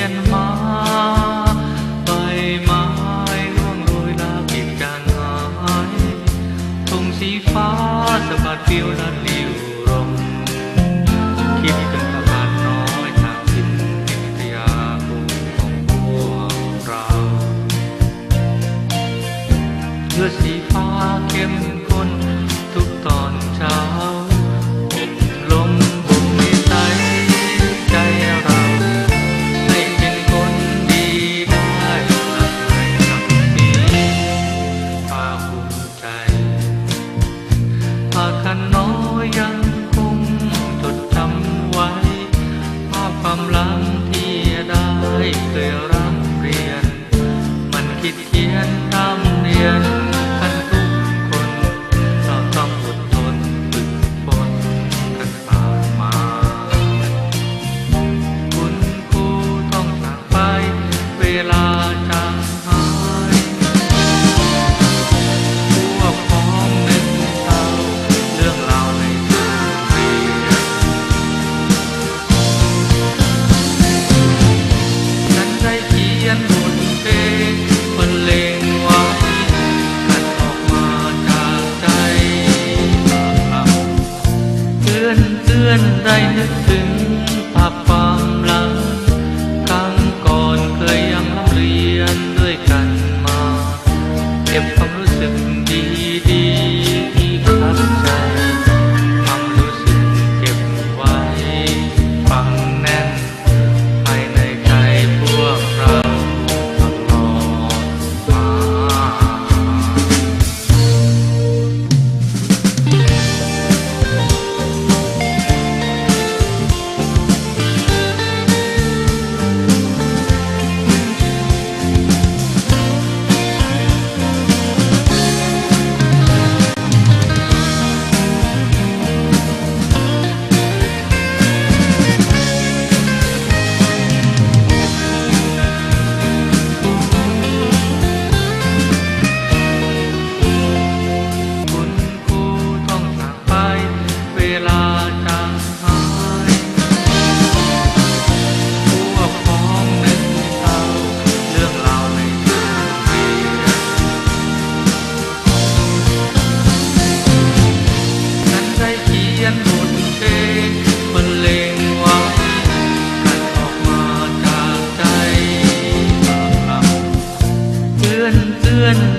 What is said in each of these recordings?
ยนมาใบไม้ร่วงโรยลาบิดจางหายธงสีฟ้าสะบัดฟิวลัลิวาคน้อยยังคงจดจำไว้ ภาพความหลังที่ได้เคยรัก เพื่อนไรนึกถึง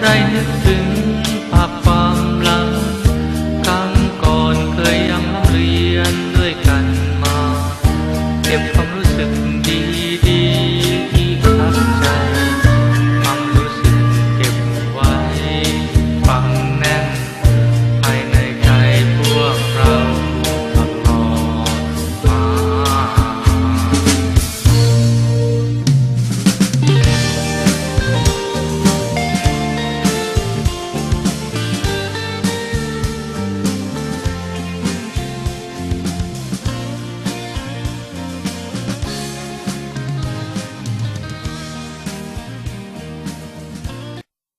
deine Filme.